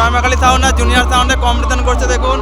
জয়মাকালী সাউন্ডার জুনিয়র সাউন্ডে কম্পিটিশন করছে দেখুন।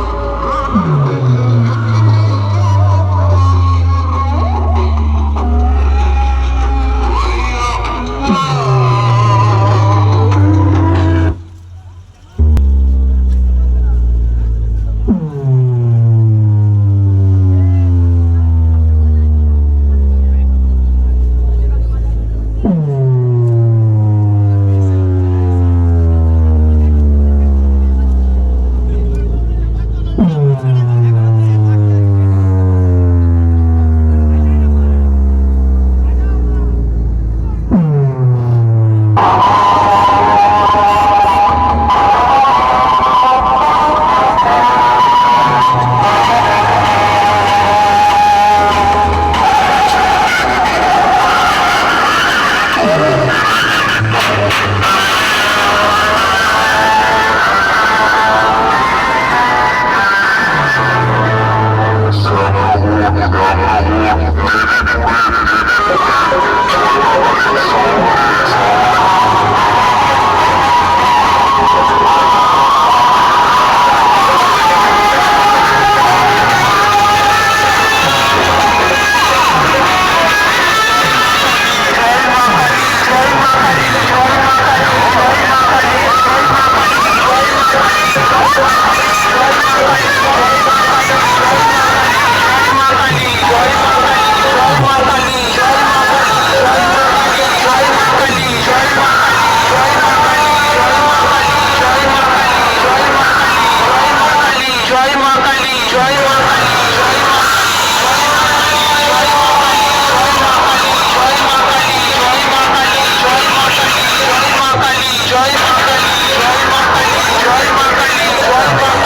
Oh, my God. জয় মা কালী জয় মা কালী জয় মা কালী জয় মা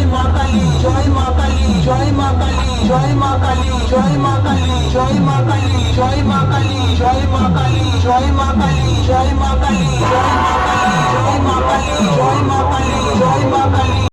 জয় মা কালী জয় মা কালী জয় মা কালী জয় মা কালী জয় মা কালী জয় মা কালী জয় মা কালী জয় মা কালী জয় মা কালী জয় মা কালী জয় মা কালী জয় মা কালী জয় মা কালী জয় মা কালী